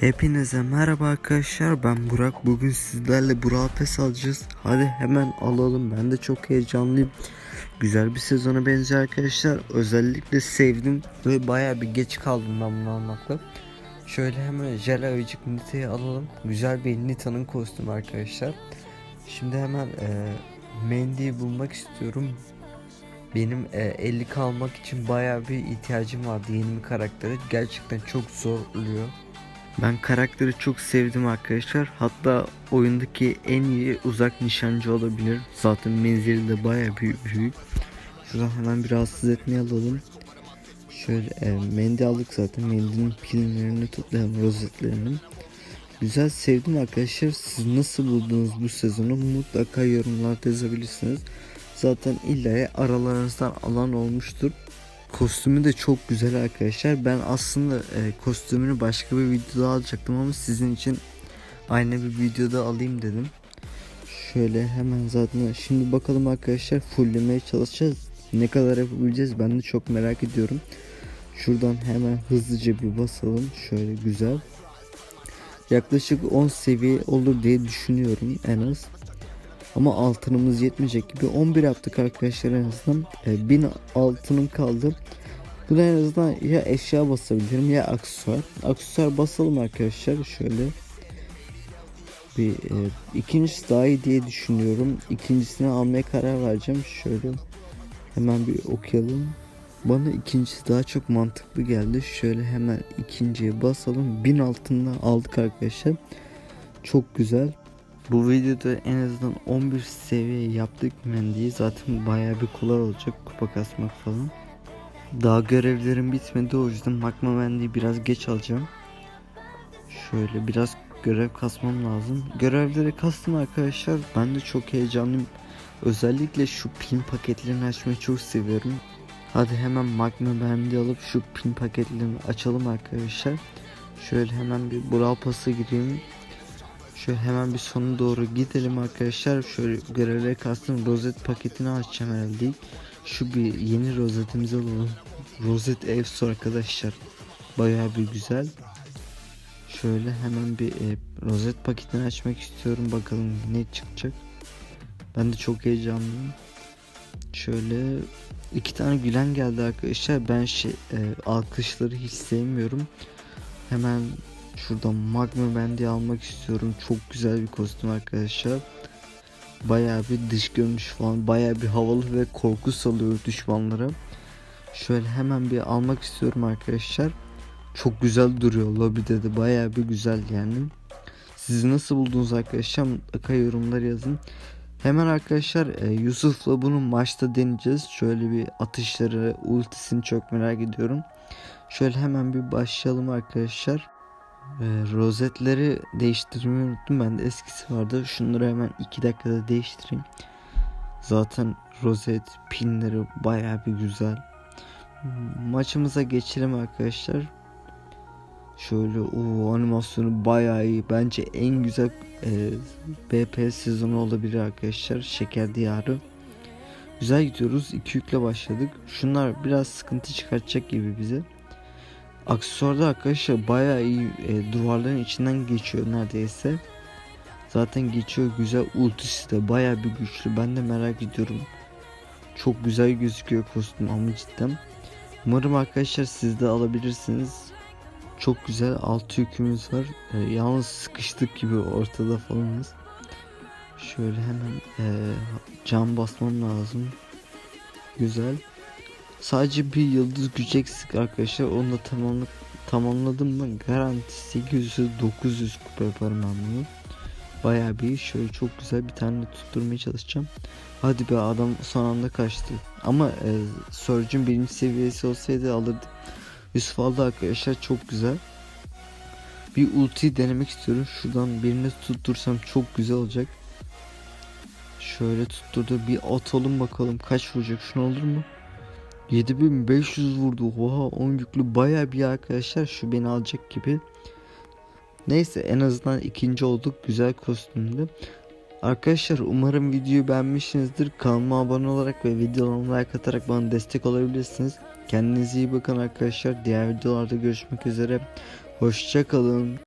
Hepinize merhaba arkadaşlar. Ben Burak. Bugün sizlerle Burak Pes alacağız. Hadi hemen alalım. Ben de çok heyecanlıyım. Güzel bir sezona benziyor arkadaşlar. Özellikle sevdim ve baya bir geç kaldım ben bunu almakla. Şöyle hemen Jel Ayıcık Nita'yı alalım. Güzel bir Nita'nın kostümü arkadaşlar. Şimdi hemen e, Mendy'yi bulmak istiyorum. Benim e, 50 kalmak için baya bir ihtiyacım vardı yeni bir karaktere. Gerçekten çok zor oluyor ben karakteri çok sevdim arkadaşlar. Hatta oyundaki en iyi uzak nişancı olabilir. Zaten menzili de baya büyük. büyük. Şuradan hemen bir rahatsız etmeye alalım. Şöyle e, mendi aldık zaten. Mendinin pillerini toplayalım rozetlerini. Güzel sevdim arkadaşlar. Siz nasıl buldunuz bu sezonu mutlaka yorumlarda yazabilirsiniz. Zaten illa aralarınızdan alan olmuştur. Kostümü de çok güzel arkadaşlar. Ben aslında e, kostümünü başka bir videoda alacaktım ama sizin için aynı bir videoda alayım dedim. Şöyle hemen zaten şimdi bakalım arkadaşlar fulllemeye çalışacağız. Ne kadar yapabileceğiz ben de çok merak ediyorum. Şuradan hemen hızlıca bir basalım. Şöyle güzel. Yaklaşık 10 seviye olur diye düşünüyorum en az. Ama altınımız yetmeyecek gibi 11 yaptık arkadaşlar en azından. E, 1000 altınım kaldı. Buna en azından ya eşya basabilirim ya aksesuar. Aksesuar basalım arkadaşlar şöyle. Bir e, ikincisi daha iyi diye düşünüyorum. İkincisini almaya karar vereceğim. Şöyle hemen bir okuyalım. Bana ikincisi daha çok mantıklı geldi. Şöyle hemen ikinciye basalım. 1000 altından aldık arkadaşlar. Çok güzel. Bu videoda en azından 11 seviye yaptık Mendy'yi zaten bayağı bir kolay olacak kupa kasmak falan. Daha görevlerim bitmedi o yüzden Magma Mendy'yi biraz geç alacağım. Şöyle biraz görev kasmam lazım. Görevleri kastım arkadaşlar ben de çok heyecanlıyım. Özellikle şu pin paketlerini açmayı çok seviyorum. Hadi hemen Magma Mendy alıp şu pin paketlerini açalım arkadaşlar. Şöyle hemen bir Brawl Pass'a gireyim. Şöyle hemen bir sona doğru gidelim arkadaşlar. Şöyle görevleri kastım rozet paketini açacağım herhalde. Şu bir yeni rozetimizi alalım. Rozet Evsu arkadaşlar. Bayağı bir güzel. Şöyle hemen bir e, rozet paketini açmak istiyorum. Bakalım ne çıkacak. Ben de çok heyecanlıyım. Şöyle iki tane gülen geldi arkadaşlar. Ben şey e, alkışları hiç sevmiyorum. Hemen Şuradan Magma Bendy almak istiyorum. Çok güzel bir kostüm arkadaşlar. Bayağı bir dış görünüş falan. Bayağı bir havalı ve korku salıyor düşmanlara. Şöyle hemen bir almak istiyorum arkadaşlar. Çok güzel duruyor lobide de bayağı bir güzel yani. Siz nasıl buldunuz arkadaşlar mutlaka yorumlar yazın. Hemen arkadaşlar e, Yusuf'la bunu maçta deneyeceğiz. Şöyle bir atışları ultisini çok merak ediyorum. Şöyle hemen bir başlayalım arkadaşlar. Ee, rozetleri değiştirmeyi unuttum. Bende eskisi vardı. Şunları hemen 2 dakikada değiştireyim. Zaten rozet pinleri baya bir güzel. Maçımıza geçelim arkadaşlar. Şöyle o animasyonu baya iyi. Bence en güzel e, BP sezonu olabilir arkadaşlar. Şeker diyarı. Güzel gidiyoruz. 2 yükle başladık. Şunlar biraz sıkıntı çıkartacak gibi bize. Aksesuarda arkadaşlar bayağı iyi e, duvarların içinden geçiyor neredeyse. Zaten geçiyor güzel ultisi de bayağı bir güçlü. Ben de merak ediyorum. Çok güzel gözüküyor kostüm ama cidden. Umarım arkadaşlar siz de alabilirsiniz. Çok güzel altı yükümüz var. E, yalnız sıkıştık gibi ortada falanız. Şöyle hemen e, cam basmam lazım. Güzel. Sadece bir yıldız güç eksik arkadaşlar. Onu da tamamlık tamamladım mı garanti 800 900 kupa yaparım ben bunu. Bayağı bir şöyle çok güzel bir tane tutturmaya çalışacağım. Hadi be adam son anda kaçtı. Ama e, Surge'ün birinci seviyesi olsaydı alırdık. Yusuf aldı arkadaşlar çok güzel. Bir ulti denemek istiyorum. Şuradan birini tuttursam çok güzel olacak. Şöyle tutturdu. Bir atalım bakalım kaç vuracak. Şunu olur mu? 7500 vurdu. Oha 10 yüklü baya bir arkadaşlar şu beni alacak gibi. Neyse en azından ikinci olduk. Güzel kostümlü. Arkadaşlar umarım videoyu beğenmişsinizdir. Kanalıma abone olarak ve videolarıma like atarak bana destek olabilirsiniz. Kendinize iyi bakın arkadaşlar. Diğer videolarda görüşmek üzere. Hoşçakalın.